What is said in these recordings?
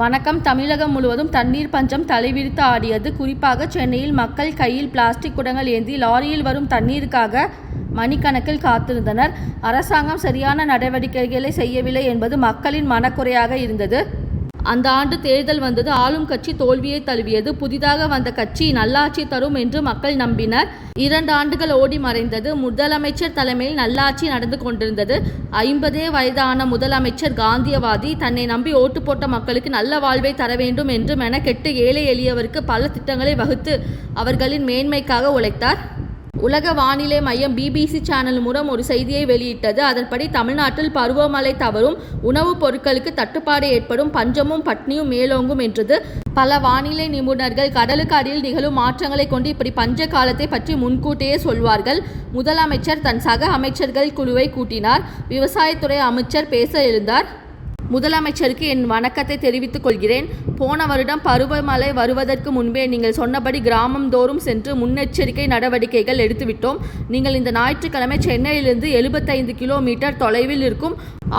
வணக்கம். தமிழகம் முழுவதும் தண்ணீர் பஞ்சம் தலைவிரித்து ஆடியது. குறிப்பாக சென்னையில் மக்கள் கையில் பிளாஸ்டிக் குடங்கள் ஏந்தி லாரியில் வரும் தண்ணீருக்காக மணிக்கணக்கில் காத்திருந்தனர். அரசாங்கம் சரியான நடவடிக்கைகளை செய்யவில்லை என்பது மக்களின் மனக்குறையாக இருந்தது. அந்த ஆண்டு தேர்தல் வந்தது. ஆளும் கட்சி தோல்வியை தழுவியது. புதிதாக வந்த கட்சி நல்லாட்சி தரும் என்று மக்கள் நம்பினர். இரண்டு ஆண்டுகள் ஓடி மறைந்தது. முதலமைச்சர் தலைமையில் நல்லாட்சி நடந்து கொண்டிருந்தது. ஐம்பதே வயதான முதலமைச்சர் காந்தியவாதி தன்னை நம்பி ஓட்டு போட்ட மக்களுக்கு நல்ல வாழ்வை தர வேண்டும் என்று மெனக்கெட்டு ஏழை எளியவருக்கு பல திட்டங்களை வகுத்து அவர்களின் மேன்மைக்காக உழைத்தார். உலக வானிலை மையம் பிபிசி சேனல் மூலம் ஒரு செய்தியை வெளியிட்டது. அதன்படி தமிழ்நாட்டில் பருவமழை தவறும் உணவுப் பொருட்களுக்கு தட்டுப்பாடு ஏற்படும் பஞ்சமும் பட்னியும் மேலோங்கும் என்றது. பல வானிலை நிபுணர்கள் கடலுக்கு அடியில் நிகழும் மாற்றங்களை கொண்டு இப்படி பஞ்ச காலத்தை பற்றி முன்கூட்டியே சொல்வார்கள். முதலமைச்சர் தன் சக அமைச்சர்கள் குழுவை கூட்டினார். விவசாயத்துறை அமைச்சர் பேச எழுந்தார். முதலமைச்சருக்கு என் வணக்கத்தை தெரிவித்துக் கொள்கிறேன். போன வருடம் பருவமழை வருவதற்கு முன்பே நீங்கள் சொன்னபடி கிராமம் தோறும் சென்று முன்னெச்சரிக்கை நடவடிக்கைகள் எடுத்துவிட்டோம். நீங்கள் இந்த ஞாயிற்றுக்கிழமை சென்னையிலிருந்து எழுபத்தைந்து கிலோமீட்டர் தொலைவில் இருக்கும்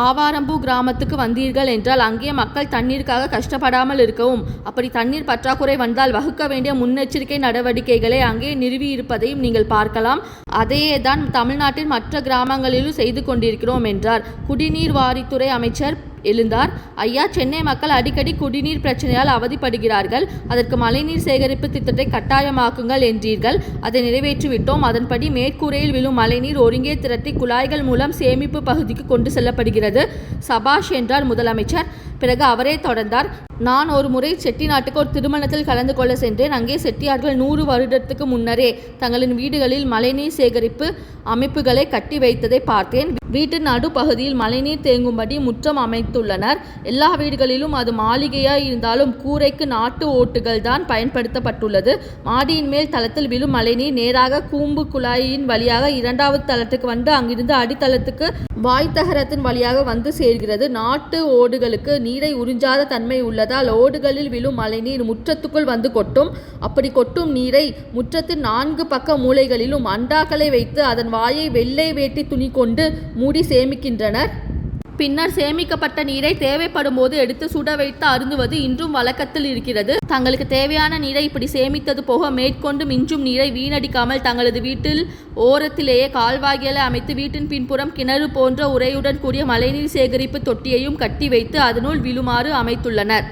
ஆவாரம்பூ கிராமத்துக்கு வந்தீர்கள் என்றால் அங்கே மக்கள் தண்ணீருக்காக கஷ்டப்படாமல் இருக்கவும் அப்படி தண்ணீர் பற்றாக்குறை வந்தால் வகுக்க வேண்டிய முன்னெச்சரிக்கை நடவடிக்கைகளை அங்கே நிறுவியிருப்பதையும் நீங்கள் பார்க்கலாம். அதையே தான் தமிழ்நாட்டின் மற்ற கிராமங்களிலும் செய்து கொண்டிருக்கிறோம் என்றார். குடிநீர் வாரித்துறை அமைச்சர் எழுந்தார். ஐயா சென்னை மக்கள் அடிக்கடி குடிநீர் பிரச்சனையால் அவதிப்படுகிறார்கள். அதற்கு மழைநீர் சேகரிப்பு திட்டத்தை கட்டாயமாக்குங்கள் என்றீர்கள். அதை நிறைவேற்றிவிட்டோம். அதன்படி மேற்கூரையில் விழும் மழைநீர் ஒருங்கே திரட்டி குழாய்கள் மூலம் சேமிப்பு பகுதிக்கு கொண்டு செல்லப்படுகிறது. சபாஷ் என்றார் முதலமைச்சர். பிறகு அவரே தொடர்ந்தார். நான் ஒரு முறை செட்டிநாட்டுக்கு ஒரு திருமணத்தில் கலந்து கொள்ள சென்றேன். அங்கே செட்டியார்கள் நூறு வருடத்துக்கு முன்னரே தங்களின் வீடுகளில் மழைநீர் சேகரிப்பு அமைப்புகளை கட்டி வைத்ததை பார்த்தேன். வீட்டின் நடுப்பகுதியில் மழைநீர் தேங்கும்படி முற்றம் அமைத்துள்ளனர். எல்லா வீடுகளிலும் அது மாளிகையாய் இருந்தாலும் கூரைக்கு நாட்டு ஓட்டுகள் தான் பயன்படுத்தப்பட்டுள்ளது. மாடியின் மேல் தளத்தில் விழும் மழைநீர் நேராக கூம்பு குழாயின் வழியாக இரண்டாவது தளத்துக்கு வந்து அங்கிருந்து அடித்தளத்துக்கு வாய்த்தகரத்தின் வழியாக வந்து சேர்கிறது. நாட்டு ஓடுகளுக்கு நீரை நீரை உறிஞ்சாத தன்மை உள்ளதால் ஓடுகளில் விழும் மழைநீர் முற்றத்துக்குள் வந்து கொட்டும். அப்படி கொட்டும் நீரை முற்றத்தின் நான்கு பக்க மூலைகளிலும் அண்டாக்களை வைத்து அதன் வாயை வெள்ளை வேட்டி துணி கொண்டு மூடி சேமிக்கின்றனர். பின்னர் சேமிக்கப்பட்ட நீரை தேவைப்படும் போது எடுத்து சுட வைத்து அருந்துவது இன்றும் வழக்கத்தில் இருக்கிறது. தங்களுக்கு தேவையான நீரை இப்படி சேமித்தது போக மேற்கொண்டு மிஞ்சும் நீரை வீணடிக்காமல் தங்களது வீட்டில் ஓரத்திலேயே கால்வாய்களை அமைத்து வீட்டின் பின்புறம் கிணறு போன்ற உரையுடன் கூடிய மழைநீர் சேகரிப்பு தொட்டியையும் கட்டி வைத்து அதனுள் விழுமாறு அமைத்துள்ளனர்.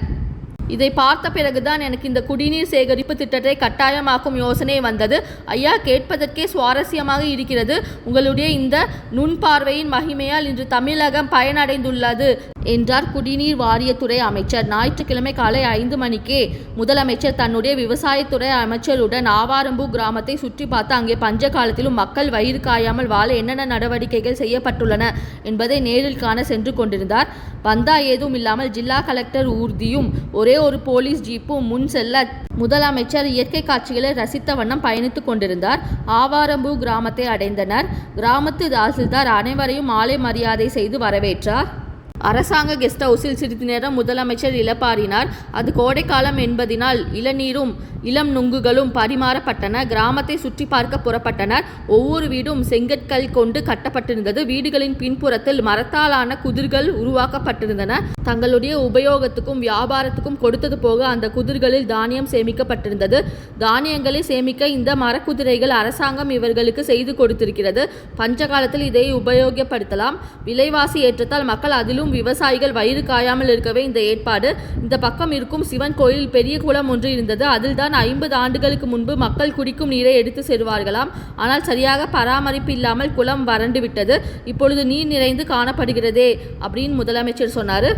இதை பார்த்த பிறகுதான் எனக்கு இந்த குடிநீர் சேகரிப்பு திட்டத்தை கட்டாயமாக்கும் யோசனை வந்தது. ஐயா கேட்பதற்கே சுவாரஸ்யமாக இருக்கிறது. உங்களுடைய இந்த நுண்பார்வையின் மகிமையால் இன்று தமிழகம் பயனடைந்துள்ளது. என்றார் குடிநீர் வாரியத்துறை அமைச்சர். ஞாயிற்றுக்கிழமை காலை ஐந்து மணிக்கே முதலமைச்சர் தன்னுடைய விவசாயத்துறை அமைச்சருடன் ஆவாரம்பூ கிராமத்தை சுற்றி பார்த்து அங்கே பஞ்ச காலத்திலும் மக்கள் வயிறு காயாமல் வாழ என்னென்ன நடவடிக்கைகள் செய்யப்பட்டுள்ளன என்பதை நேரில் காண சென்று கொண்டிருந்தார். வந்தா ஏதும் இல்லாமல் ஜில்லா கலெக்டர் ஊர்தியும் ஒரே ஒரு போலீஸ் ஜீப்பும் முன் செல்ல முதலமைச்சர் இயற்கை காட்சிகளை ரசித்த வண்ணம் பயணித்துக் கொண்டிருந்தார். ஆவாரம்பூ கிராமத்தை அடைந்தனர். கிராமத்து தாசில்தார் அனைவரையும் மாலை மரியாதை செய்து வரவேற்றார். அரசாங்க கெஸ்ட் ஹவுஸில் சிறிது நேரம் முதலமைச்சர் இளப்பாறினார். அது கோடைக்காலம் என்பதினால் இளநீரும் இளம் நுங்குகளும் பரிமாறப்பட்டன. கிராமத்தை சுற்றி பார்க்க புறப்பட்டனர். ஒவ்வொரு வீடும் செங்கற்கள் கொண்டு கட்டப்பட்டிருந்தது. வீடுகளின் பின்புறத்தில் மரத்தாலான குதிர்கள் உருவாக்கப்பட்டிருந்தன. தங்களுடைய உபயோகத்துக்கும் வியாபாரத்துக்கும் கொடுத்தது போக அந்த குதிர்களில் தானியம் சேமிக்கப்பட்டிருந்தது. தானியங்களை சேமிக்க இந்த மரக்குதிரைகள் அரசாங்கம் இவர்களுக்கு செய்து கொடுத்திருக்கிறது. பஞ்ச காலத்தில் இதை உபயோகப்படுத்தலாம். விலைவாசி ஏற்றத்தால் மக்கள் அதிலும் விவசாயிகள் வயிறு காயாமல் இருக்கவே இந்த ஏற்பாடு இந்த பக்கம் இருக்கும் சிவன் கோயில் பெரிய குளம் ஒன்று இருந்தது. அதில் தான் ஐம்பது ஆண்டுகளுக்கு முன்பு மக்கள் குடிக்கும் நீரை எடுத்து செல்வார்களாம். ஆனால் சரியாக பராமரிப்பு இல்லாமல் குளம் வறண்டு விட்டது. இப்பொழுது நீர் நிறைந்து காணப்படுகிறதே அப்படின்னு முதலமைச்சர் சொன்னார்.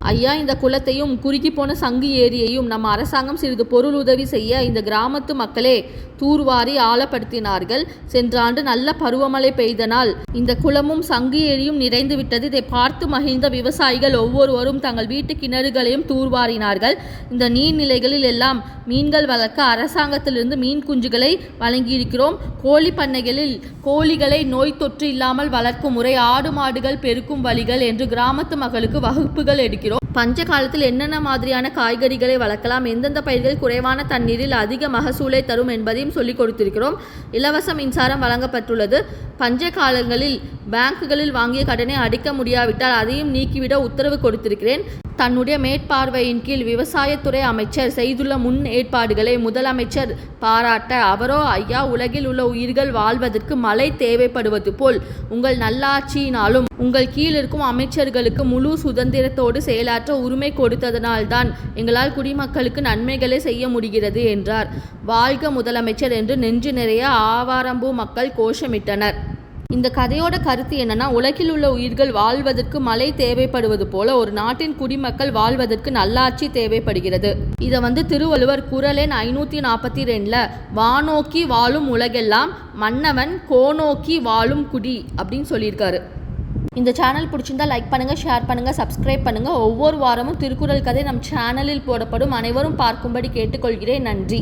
ஐயா இந்த குளத்தையும் குறுகி போன சங்கு ஏரியையும் நம்ம அரசாங்கம் சிறிது பொருள் உதவி செய்ய இந்த கிராமத்து மக்களே தூர்வாரி ஆழப்படுத்தினார்கள். சென்ற ஆண்டு நல்ல பருவமழை பெய்தனால் இந்த குளமும் சங்கு ஏரியும் நிறைந்து விட்டது. இதை பார்த்து மகிழ்ந்த விவசாயிகள் ஒவ்வொருவரும் தங்கள் வீட்டு கிணறுகளையும் தூர்வாரினார்கள். இந்த நீர்நிலைகளில் எல்லாம் மீன்கள் வளர்க்க அரசாங்கத்திலிருந்து மீன் குஞ்சுகளை வழங்கியிருக்கிறோம். கோழி பண்ணைகளில் கோழிகளை நோய் தொற்று இல்லாமல் வளர்க்கும் முறை ஆடு மாடுகள் பெருக்கும் வழிகள் என்று கிராமத்து மக்களுக்கு வகுப்புகள் எடுக்கிறோம். பஞ்ச காலத்தில் என்னென்ன மாதிரியான காய்கறிகளை வளர்க்கலாம் எந்தெந்த பயிர்கள் குறைவான தண்ணீரில் அதிக மகசூலை தரும் என்பதையும் சொல்லிக் கொடுத்திருக்கிறோம். இலவச மின்சாரம் வழங்கப்பட்டுள்ளது. பஞ்ச காலங்களில் பேங்குகளில் வாங்கிய கடனை அடிக்க முடியாவிட்டால் அதையும் நீக்கிவிட உத்தரவு கொடுத்திருக்கிறேன். தன்னுடைய மேற்பார்வையின் கீழ் விவசாயத்துறை அமைச்சர் செய்துள்ள முன் ஏற்பாடுகளை முதலமைச்சர் பாராட்ட அவரோ ஐயா உலகில் உள்ள உயிர்கள் வாழ்வதற்கு மழை தேவைப்படுவது போல் உங்கள் நல்லாட்சியினாலும் உங்கள் கீழ் இருக்கும் அமைச்சர்களுக்கு முழு சுதந்திரத்தோடு செயலாற்ற உரிமை கொடுத்ததனால்தான் எங்களால் குடிமக்களுக்கு நன்மைகளை செய்ய முடிகிறது என்றார். வாழ்க முதலமைச்சர் என்று நெஞ்சு நிறைய ஆவாரம்பூ மக்கள் கோஷமிட்டனர். இந்த கதையோட கருத்து என்னன்னா உலகில் உள்ள உயிர்கள் வாழ்வதற்கு மழை தேவைப்படுவது போல ஒரு நாட்டின் குடிமக்கள் வாழ்வதற்கு நல்லாட்சி தேவைப்படுகிறது. இதை வந்து திருவள்ளுவர் குரலெண் ஐநூற்றி நாற்பத்தி ரெண்டில் வானோக்கி வாழும் உலகெல்லாம் மன்னவன் கோநோக்கி வாழும் குடி அப்படின்னு சொல்லியிருக்காரு. இந்த சேனல் பிடிச்சிருந்தா லைக் பண்ணுங்கள் ஷேர் பண்ணுங்கள் சப்ஸ்கிரைப் பண்ணுங்கள் ஒவ்வொரு வாரமும் திருக்குறள் கதை நம் சேனலில் போடப்படும் அனைவரும் பார்க்கும்படி கேட்டுக்கொள்கிறேன். நன்றி.